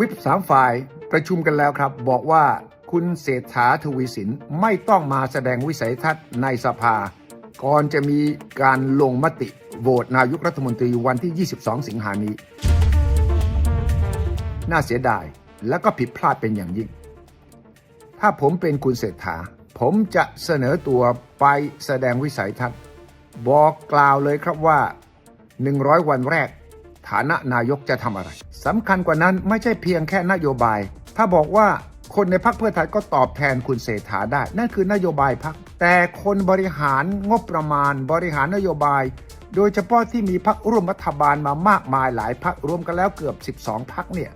วิปสามฝ่ายประชุมกันแล้วครับ บอกว่าคุณเศรษฐาทวีสินไม่ต้องมาแสดงวิสัยทัศน์ในสภา ก่อนจะมีการลงมติโหวตนายกรัฐมนตรีวันที่ 22 สิงหานี้ น่าเสียดายและก็ผิดพลาดเป็นอย่างยิ่ง ถ้าผมเป็นคุณเศรษฐา ผมจะเสนอตัวไปแสดงวิสัยทัศน์ บอกกล่าวเลยครับว่า 100 วันแรก ฐานะนายกจะทำอะไรสำคัญกว่านั้นไม่ใช่เพียงแค่นโยบาย ถ้าบอกว่าคนในพักเพื่อไทยก็ตอบแทนคุณเศรษฐาได้ นั่นคือนโยบายพัก แต่คนบริหารงบประมาณ บริหารนโยบาย โดยเฉพาะที่มีพักร่วมรัฐบาลมามากมายหลายพักรวมกันแล้วเกือบ 12 พักเนี่ย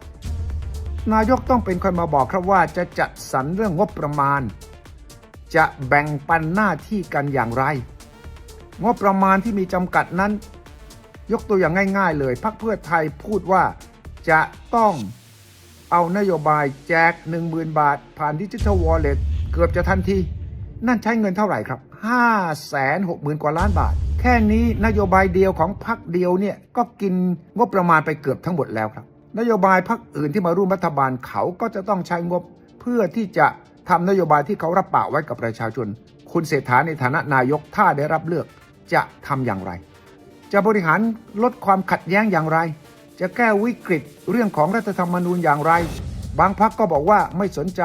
นายกต้องเป็นคนมาบอกครับว่าจะจัดสรรเรื่องงบประมาณ จะแบ่งปันหน้าที่กันอย่างไร งบประมาณที่มีจำกัดนั้น ยกตัวอย่างง่าย ๆ เลยพรรคเพื่อไทยพูดว่าจะต้องเอานโยบายแจก 10,000 บาท ผ่านดิจิทัลวอลเล็ตเกือบจะทันที นั่นใช้เงินเท่าไหร่ครับ 560,000 กว่าล้านบาท แค่นี้นโยบายเดียวของพรรคเดียวเนี่ยก็กินงบประมาณไปเกือบทั้งหมดแล้วครับ นโยบายพรรคอื่นที่มาร่วมรัฐบาลเขาก็จะต้องใช้งบเพื่อที่จะทำนโยบายที่เขารับปากไว้กับประชาชน คุณเศรษฐาในฐานะนายกถ้าได้รับเลือกจะทำอย่างไร จะบริหารลดความขัดแย้งอย่างไร จะแก้วิกฤตเรื่องของรัฐธรรมนูญอย่างไร บางพักก็บอกว่าไม่สนใจ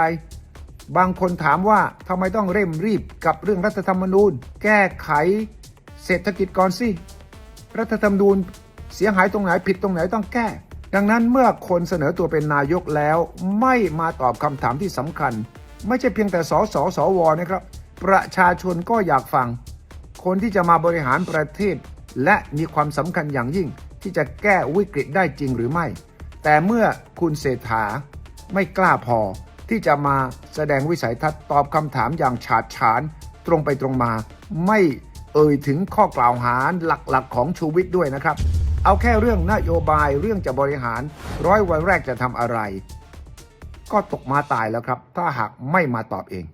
บางคนถามว่าทำไมต้องเร่งรีบกับเรื่องรัฐธรรมนูญ แก้ไข เศรษฐกิจก่อนสิ รัฐธรรมนูญเสียหายตรงไหนผิดตรงไหนต้องแก้ ดังนั้นเมื่อคนเสนอตัวเป็นนายกแล้ว ไม่มาตอบคำถามที่สำคัญ ไม่ใช่เพียงแต่สสสวนะครับ ประชาชนก็อยากฟัง คนที่จะมาบริหารประเทศ และมีความสำคัญอย่างยิ่งที่จะแก้วิกฤตได้จริงหรือไม่ แต่เมื่อคุณเศรษฐาไม่กล้าพอที่จะมาแสดงวิสัยทัศน์ตอบคำถามอย่างฉาดฉาน ตรงไปตรงมา ไม่เอ่ยถึงข้อกล่าวหาหลักๆ ของชูวิทย์ด้วยนะครับ เอาแค่เรื่องนโยบายเรื่องจะบริหารร้อยวันแรกจะทำอะไร ก็ตกมาตายแล้วครับ ถ้าหากไม่มาตอบเอง